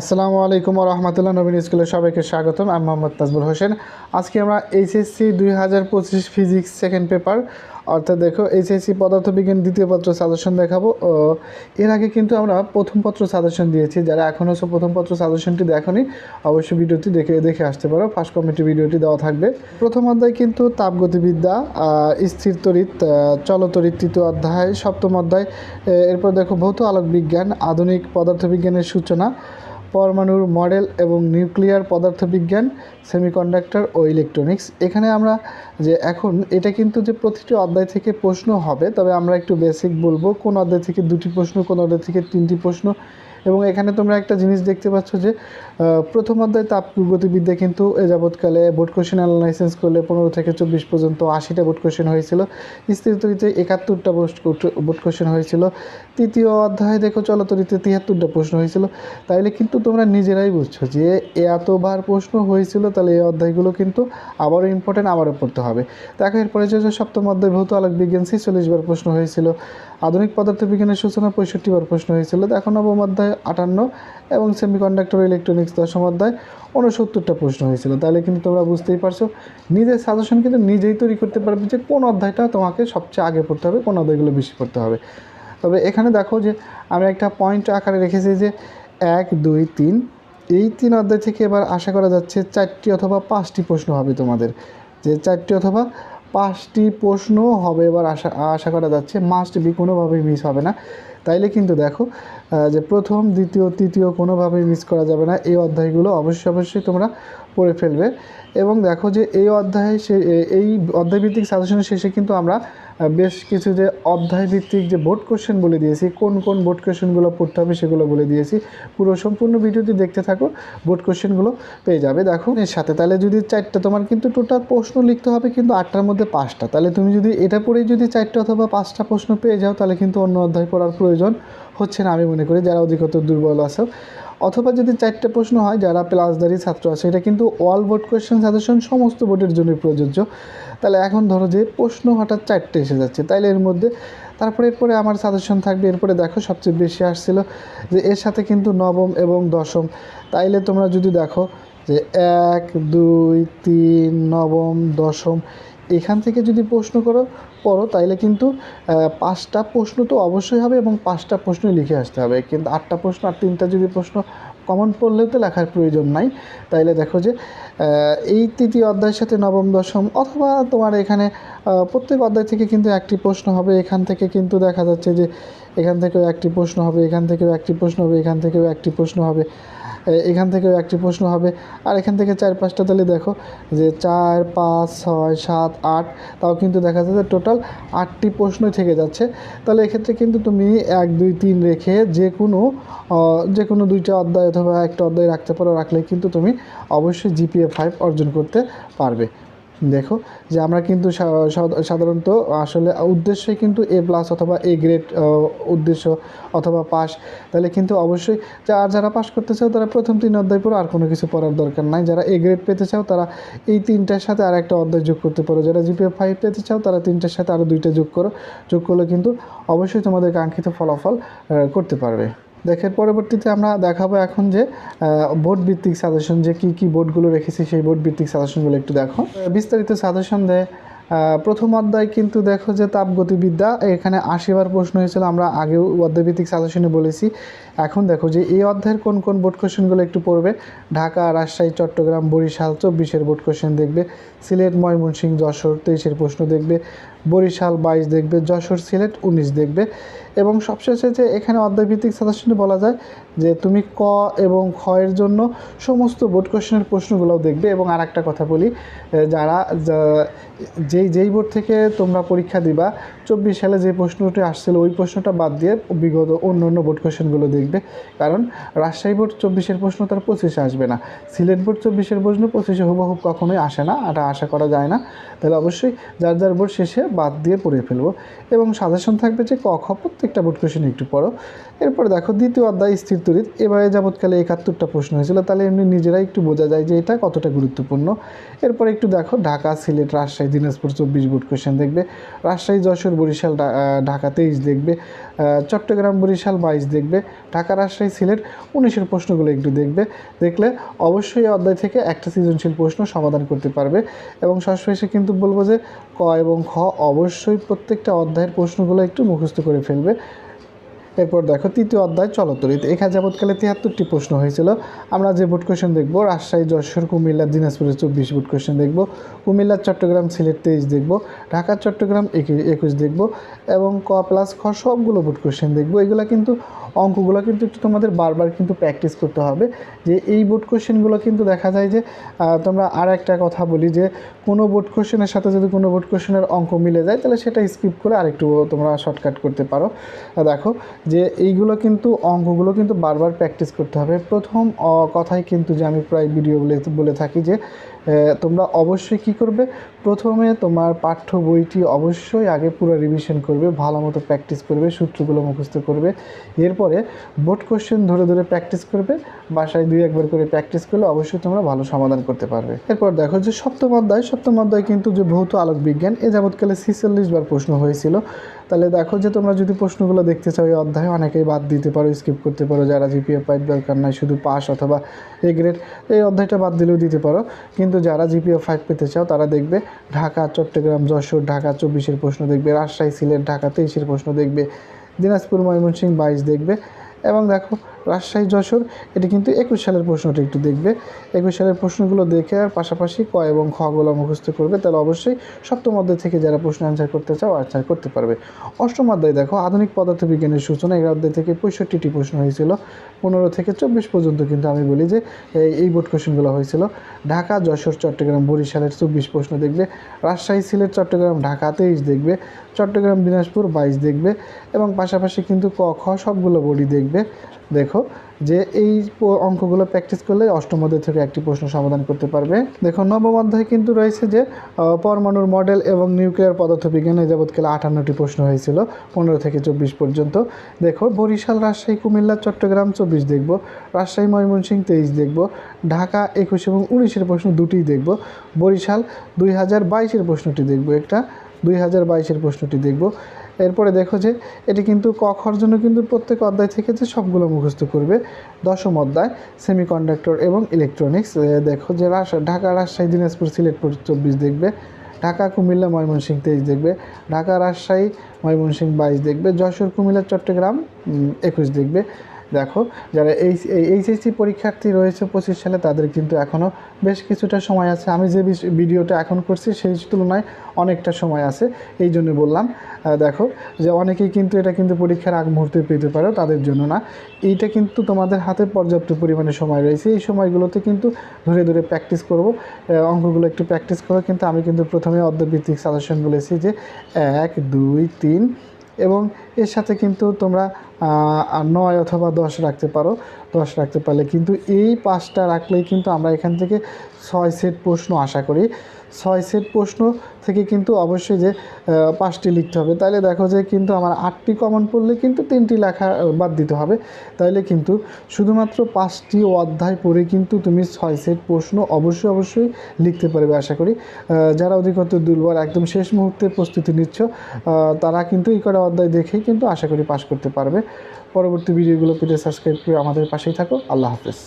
আসসালামু আলাইকুম রহমতুল্লাহ নবীন স্কুলে সবাইকে স্বাগতম। আমি মোহাম্মদ তাজবুল হোসেন। আজকে আমরা এইচএসসি দুই হাজার পঁচিশ ফিজিক্স সেকেন্ড পেপার অর্থাৎ দেখো এইচএসসি পদার্থবিজ্ঞান দ্বিতীয় পত্র সাজেশন দেখাবো। এর আগে কিন্তু আমরা প্রথম পত্র সাজেশন দিয়েছি। যারা এখনও সব প্রথম পত্র সাজেশনটি দেখনি অবশ্যই ভিডিওটি দেখে দেখে আসতে পারো। ফার্স্ট কমিটি ভিডিওটি দেওয়া থাকবে। প্রথম অধ্যায় কিন্তু তাপগতিবিদ্যা স্থির আহ, চলতড়িৎ তৃতীয় অধ্যায়। সপ্তম অধ্যায় এরপর দেখো ভৌত আলোক বিজ্ঞান আধুনিক পদার্থবিজ্ঞানের সূচনা। পরমাণুর মডেল এবং নিউক্লিয়ার পদার্থবিজ্ঞান, সেমিকন্ডাক্টর ও ইলেকট্রনিক্স। এখানে আমরা যে এখন, এটা কিন্তু যে প্রতিটি অধ্যায় থেকে প্রশ্ন হবে, তবে আমরা একটু বেসিক বলব, কোন অধ্যায় থেকে দুটি প্রশ্ন, কোন অধ্যায় থেকে তিনটি প্রশ্ন। এবং এখানে তোমরা একটা জিনিস দেখতে পাচ্ছ যে প্রথম অধ্যায় তাপ গতিবিদ্যা কিন্তু এ যাবৎকালে বোর্ড কোশ্চেন অ্যানালাইসিস করলে পনেরো থেকে চব্বিশ পর্যন্ত আশিটা বোর্ড কোশ্চেন হয়েছিল। স্থিরতরিতে একাত্তরটা বোর্ড কোশ্চেন হয়েছিল। তৃতীয় অধ্যায় দেখো চলতরিতে তিয়াত্তরটা প্রশ্ন হয়েছিল। তাইলে কিন্তু তোমরা নিজেরাই বুঝছ যে এতবার প্রশ্ন হয়েছিল তাহলে এই অধ্যায়গুলো কিন্তু আবারও ইম্পর্টেন্ট আবারও পড়তে হবে। দেখো, এরপরে যে যে সপ্তম অধ্যায় ভৌত আলোক বিজ্ঞান ছেচল্লিশ বার প্রশ্ন হয়েছিল। আধুনিক পদার্থবিজ্ঞানের সূচনা পঁয়ষট্টি বার প্রশ্ন হয়েছিল। দেখো, নবম অধ্যায় আটান্ন এবং সেমিকন্ডাক্টর ইলেকট্রনিক্স দশম অধ্যায় উনসত্তরটা প্রশ্ন হয়েছিল। তাহলে কিন্তু তোমরা বুঝতেই পারছ। নিজের সাজেশন কিন্তু নিজেই তৈরি করতে পারবে যে কোন অধ্যায়টা তোমাকে সবচেয়ে আগে পড়তে হবে, কোন অধ্যায়গুলো বেশি পড়তে হবে। তবে এখানে দেখো যে আমি একটা পয়েন্ট আকারে রেখেছি যে এক, দুই, তিন। এই তিন অধ্যায় থেকে এবার আশা করা যাচ্ছে চারটি অথবা পাঁচটি প্রশ্ন হবে তোমাদের। যে চারটি অথবা পাঁচটি প্রশ্ন হবে এবার আশা আশা করা যাচ্ছে। মাস্ট বি কোনোভাবেই মিস হবে না। তাইলে কিন্তু দেখো যে প্রথম, দ্বিতীয়, তৃতীয় কোনোভাবেই মিস করা যাবে না। এই অধ্যায়গুলো অবশ্যই অবশ্যই তোমরা পড়ে ফেলবে। এবং দেখো যে এই অধ্যায়ে সে, এই অধ্যায়ভিত্তিক সাজেশনের শেষে কিন্তু আমরা বেশ কিছু যে অধ্যায় ভিত্তিক যে বোর্ড কোশ্চেন বলে দিয়েছি, কোন কোন বোর্ড কোশ্চেনগুলো পড়তে হবে সেগুলো বলে দিয়েছি। পুরো সম্পূর্ণ ভিডিওটি দেখতে থাকো বোর্ড কোশ্চেনগুলো পেয়ে যাবে। দেখো, এর সাথে তাহলে যদি চারটা, তোমার কিন্তু টোটাল প্রশ্ন লিখতে হবে কিন্তু আটটার মধ্যে পাঁচটা। তাহলে তুমি যদি এটা পড়েই যদি চারটা অথবা পাঁচটা প্রশ্ন পেয়ে যাও, তাহলে কিন্তু অন্য অধ্যায় পড়ার প্রয়োজন হচ্ছে না। আমি মনে করি যারা অধিকতর দুর্বল আছে অথবা যদি চারটে প্রশ্ন হয় যারা প্লাসদারি ছাত্র আছে, এটা কিন্তু অল বোর্ড কোয়েশ্চেন সাজেশন সমস্ত বোর্ডের জন্য প্রযোজ্য। তাহলে এখন ধরো যে প্রশ্ন হঠাৎ চারটে এসে যাচ্ছে, তাইলে এর মধ্যে তারপরে এরপরে আমার সাজেশন থাকবে, এরপরে দেখো সবচেয়ে বেশি আসছিল যে এর সাথে কিন্তু নবম এবং দশম। তাইলে তোমরা যদি দেখো যে এক, দুই, তিন, নবম, দশম, এখান থেকে যদি প্রশ্ন করো পড়ো, তাইলে কিন্তু পাঁচটা প্রশ্ন তো অবশ্যই হবে এবং পাঁচটা প্রশ্নই লিখে আসতে হবে। কিন্তু আটটা প্রশ্ন আর তিনটা যদি প্রশ্ন কমন পড়লেও তো লেখার প্রয়োজন নাই। তাইলে দেখো যে এই তৃতীয় অধ্যায়ের সাথে নবম, দশম অথবা তোমার এখানে প্রত্যেক অধ্যায় থেকে কিন্তু একটি প্রশ্ন হবে। এখান থেকে কিন্তু দেখা যাচ্ছে যে, এখান থেকেও একটি প্রশ্ন হবে, এখান থেকেও একটি প্রশ্ন হবে, এখান থেকেও একটি প্রশ্ন হবে। এখান থেকেও একটি প্রশ্ন হবে। আর এখান থেকে চার পাঁচটা তাহলে দেখো যে চার, পাঁচ, ছয়, সাত, আট, তাও কিন্তু দেখা যাচ্ছে টোটাল আটটি প্রশ্নই থেকে যাচ্ছে। তাহলে এক্ষেত্রে কিন্তু তুমি এক, দুই, তিন রেখে যে কোনো যে কোনো দুইটা অধ্যায় অথবা একটা অধ্যায় রাখতে পারো, রাখলে কিন্তু তুমি অবশ্যই জিপিএ ফাইভ অর্জন করতে পারবে। দেখো যে আমরা কিন্তু সাধারণত আসলে উদ্দেশ্যে কিন্তু এ প্লাস অথবা এ গ্রেড উদ্দেশ্য অথবা পাস। তাহলে কিন্তু অবশ্যই আর যারা পাস করতে চাও তারা প্রথম তিন অধ্যায় পড়ো, আর কোনো কিছু পড়ার দরকার নাই। যারা এ গ্রেড পেতে চাও তারা এই তিনটার সাথে আর একটা অধ্যায় যোগ করতে পারো। যারা জিপিএ ফাইভ পেতে চাও তারা তিনটার সাথে আরও দুইটা যোগ করো। যোগ করলে কিন্তু অবশ্যই তোমাদের কাঙ্ক্ষিত ফলাফল করতে পারবে। দেখের পরবর্তীতে আমরা দেখাবো এখন যে বোর্ড ভিত্তিক সাজেশন যে কি কি বোর্ডগুলো রেখেছি, সেই বোর্ড ভিত্তিক সাজেশনগুলো একটু দেখো। বিস্তারিত সাজেশন দেয় প্রথম অধ্যায় কিন্তু দেখো যে তাপগতিবিদ্যা, এখানে আশিবার প্রশ্ন হয়েছিল, আমরা আগেও অধ্যায়ভিত্তিক সাজেশনে বলেছি। এখন দেখো যে এই অধ্যায়ের কোন কোন বোর্ড কোশ্চেনগুলো একটু পড়বে? ঢাকা, রাজশাহী, চট্টগ্রাম, বরিশাল, চব্বিশের বোর্ড কোশ্চেন দেখবে। সিলেট, ময়মনসিংহ, যশোর, তেইশের প্রশ্ন দেখবে। বরিশাল, বাইশ দেখবে। যশোর, সিলেট, উনিশ দেখবে। এবং সবশেষে যে এখানে অধ্যায়ভিত্তিক সাজেশনে বলা যায় যে তুমি ক এবং খ এর জন্য সমস্ত বোর্ড কোশ্চেনের প্রশ্নগুলোও দেখবে। এবং আর একটা কথা বলি যারা যেই যেই বোর্ড থেকে তোমরা পরীক্ষা দিবা, চব্বিশ সালে যে প্রশ্নটি আসছিল, ওই প্রশ্নটা বাদ দিয়ে বিগত অন্য অন্য বোর্ড কোশ্চেনগুলো দেখবে। কারণ রাজশাহী বোর্ড চব্বিশের প্রশ্ন তার পঁচিশে আসবে না। সিলেট বোর্ড চব্বিশের প্রশ্ন পঁচিশে হুবহুব কখনোই আসে না, এটা আশা করা যায় না। তাহলে অবশ্যই যার যার বোর্ড শেষে বাদ দিয়ে পড়ে ফেলব। এবং সাজেশন থাকবে যে ক প্রত্যেকটা বোর্ড কোশ্চেন একটু পড়ো। এরপর দেখো, দ্বিতীয় অধ্যায় স্থির তড়িৎ। এবারে যাবৎকালে একাত্তরটা প্রশ্ন হয়েছিল। তাহলে এমনি নিজেরাই একটু বোঝা যায় যে এটা কতটা গুরুত্বপূর্ণ। এরপর একটু দেখো, ঢাকা, সিলেট, রাজশাহী, দিনাজপুর চব্বিশ বোর্ড কোয়েশ্চেন দেখবে। রাজশাহী, যশোর, বরিশাল ঢাকা তেইশ দেখবে। চট্টগ্রাম, বরিশাল, বাইশ দেখবে। ঢাকা রাজশাহী সিলেট উনিশের প্রশ্নগুলো একটু দেখবে। দেখলে অবশ্যই অধ্যায় থেকে একটা সৃজনশীল প্রশ্ন সমাধান করতে পারবে। এবং সবশেষে কিন্তু বলব যে ক এবং খ অবশ্যই প্রত্যেকটা অধ্যায়ের প্রশ্নগুলো একটু মুখস্থ করে ফেলবে। এরপর দেখো, তৃতীয় অধ্যায় চলতরিত। এখানে যাবৎকালে তিয়াত্তরটি প্রশ্ন হয়েছিল। আমরা যে বোর্ড কোয়েশন দেখব, রাজশাহী, যশোর, কুমিল্লা দিনাজপুরের চব্বিশ বোর্ড কোয়েশন দেখব। কুমিল্লার চট্টগ্রাম, সিলেট তেইশ দেখব। ঢাকা, চট্টগ্রাম একুশ দেখব। এবং ক প্লাস খ সবগুলো বোর্ড কোয়েশন দেখব। এগুলো কিন্তু অঙ্কগুলো কিন্তু একটু তোমাদের বারবার কিন্তু প্র্যাকটিস করতে হবে। যে এই বোর্ড কোয়েশনগুলো কিন্তু দেখা যায় যে তোমরা আর একটা কথা বলি যে, কোনো বোর্ড কোয়েশনের সাথে যদি কোনো বোর্ড কোয়েশনের অঙ্ক মিলে যায়, তাহলে সেটা স্কিপ করে আরেকটু তোমরা শর্টকাট করতে পারো। দেখো, যে এইগুলো কিন্তু, অঙ্কগুলো কিন্তু বারবার প্র্যাকটিস করতে হবে। প্রথম কথাই কিন্তু যে আমি প্রায় ভিডিও বলে থাকি যে তোমরা অবশ্যই কি করবে? প্রথমে তোমার পাঠ্য বইটি অবশ্যই আগে পুরো রিভিশন করবে, ভালো মতো প্র্যাকটিস করবে, সূত্রগুলো মুখস্থ করবে। এরপরে বোর্ড কোশ্চেন ধরে ধরে প্র্যাকটিস করবে, বাসায় দুই একবার করে প্র্যাকটিস করলে অবশ্যই তোমরা ভালো সমাধান করতে পারবে। এরপর দেখো যে সপ্তম অধ্যায় সপ্তম অধ্যায় কিন্তু যে ভৌত আলোক বিজ্ঞান এ যাবৎকালে ছিচল্লিশ বার প্রশ্ন হয়েছিল। তাহলে দেখো যে তোমরা যদি প্রশ্নগুলো দেখতে চাও এই অধ্যায়ে, অনেকেই বাদ দিতে পারো স্কিপ করতে পারো। যারা জিপিএ পাইপ দরকার নাই, শুধু পাস অথবা এ গ্রেড এই অধ্যায়টা বাদ দিলেও দিতে পারো। কিন্তু যারা জিপিও ফাইভ পেতে চাও, তারা দেখবে ঢাকা, চট্টগ্রাম, যশোর, ঢাকা চব্বিশের প্রশ্ন দেখবে, রাজশাহী, সিলেট, ঢাকা তেইশের প্রশ্ন দেখবে, দিনাজপুর, ময়মনসিংহ, বাইশ দেখবে। এবং দেখো রাজশাহী, যশোর, এটি কিন্তু একুশ সালের প্রশ্নটা একটু দেখবে। একুশ সালের প্রশ্নগুলো দেখে আর পাশাপাশি ক এবং খগুলো মুখস্থ করবে, তাহলে অবশ্যই সপ্তম অধ্যায় থেকে যারা প্রশ্ন অ্যান্সার করতে চাও অ্যান্সার করতে পারবে। অষ্টম অধ্যায় দেখো, আধুনিক পদার্থবিজ্ঞানের সূচনা এই অধ্যায় থেকে পঁয়ষট্টিটি প্রশ্ন হয়েছিল। পনেরো থেকে চব্বিশ পর্যন্ত কিন্তু আমি বলি যে এই- বোর্ড কোশ্চেনগুলো হয়েছিল। ঢাকা, যশোর, চট্টগ্রাম, বরিশালের চব্বিশ প্রশ্ন দেখবে। রাজশাহী, সিলেট, চট্টগ্রাম, ঢাকা তেইশ দেখবে। চট্টগ্রাম, দিনাজপুর বাইশ দেখবে। এবং পাশাপাশি কিন্তু ক, খ সবগুলো বোর্ডই দেখবে। দেখো, যে এই অঙ্কগুলো প্র্যাকটিস করলে অষ্টম অধ্যায় থেকে একটি প্রশ্ন সমাধান করতে পারবে। দেখো, নবম অধ্যায় কিন্তু রয়েছে যে পরমাণুর মডেল এবং নিউক্লিয়ার পদার্থবিজ্ঞানে যাবৎকালে আটান্নটি প্রশ্ন হয়েছিল, পনেরো থেকে চব্বিশ পর্যন্ত। দেখো, বরিশাল, রাজশাহী, কুমিল্লা, চট্টগ্রাম, চব্বিশ দেখব। রাজশাহী, ময়মনসিংহ, তেইশ দেখব। ঢাকা, একুশ এবং উনিশের প্রশ্ন দুটিই দেখব। বরিশাল, দুই হাজার বাইশের প্রশ্নটি দেখব একটা, দুই হাজার বাইশের প্রশ্নটি দেখব। এরপরে দেখো যে এটি কিন্তু ক খর জন্য কিন্তু প্রত্যেক অধ্যায় থেকে যে সবগুলো মুখস্থ করবে, দশম অধ্যায় সেমিকন্ডাক্টর এবং ইলেকট্রনিক্স দেখো যে রাশা, ঢাকা রাজশাহী, দিনাজপুর, সিলেট চব্বিশ দেখবে, ঢাকা, কুমিল্লা, ময়মনসিংহ, তেইশ দেখবে, ঢাকা, রাজশাহী, ময়মনসিংহ, বাইশ দেখবে, যশোর, কুমিল্লা, চট্টগ্রাম একুশ দেখবে দেখো, যারা এই এইচএসসি পরীক্ষার্থী রয়েছে পঁচিশ সালে, তাদের কিন্তু এখনও বেশ কিছুটা সময় আছে। আমি যে ভিডিওটা এখন করছি, সেই তুলনায় অনেকটা সময় আছে। এই জন্য বললাম দেখো, যে অনেকেই কিন্তু এটা কিন্তু পরীক্ষার আগ মুহূর্তে পেতে পারো, তাদের জন্য না। এইটা কিন্তু তোমাদের হাতে পর্যাপ্ত পরিমাণে সময় রয়েছে। এই সময়গুলোতে কিন্তু ধরে ধরে প্র্যাকটিস করব। অঙ্কগুলো একটু প্র্যাকটিস করো। কিন্তু আমি কিন্তু প্রথমে অর্ধভিত্তিক সাজেশন বলেছি যে এক, দুই, তিন এবং এর সাথে কিন্তু তোমরা নয় অথবা দশ রাখতে পারো। দশ রাখতে পারলে কিন্তু এই পাঁচটা রাখলেই কিন্তু আমরা এখান থেকে ছয় সেট প্রশ্ন আশা করি। ছয় সেট প্রশ্ন থেকে কিন্তু অবশ্যই যে পাঁচটি লিখতে হবে। তাহলে দেখো যে, কিন্তু আমার আটটি কমন পড়লে কিন্তু তিনটি লেখা বাদ দিতে হবে। তাহলে কিন্তু শুধুমাত্র পাঁচটি অধ্যায় পড়ে কিন্তু তুমি ছয় সেট প্রশ্ন অবশ্যই অবশ্যই লিখতে পারবে আশা করি। যারা অধিকতর দুর্বল একদম শেষ মুহূর্তে প্রস্তুতি নিচ্ছ তারা কিন্তু এই কটা অধ্যায় দেখেই কিন্তু আশা করি পাশ করতে পারবে। পরবর্তী ভিডিওগুলো পেতে সাবস্ক্রাইব করে আমাদের পাশেই থাকো। আল্লাহ হাফেজ।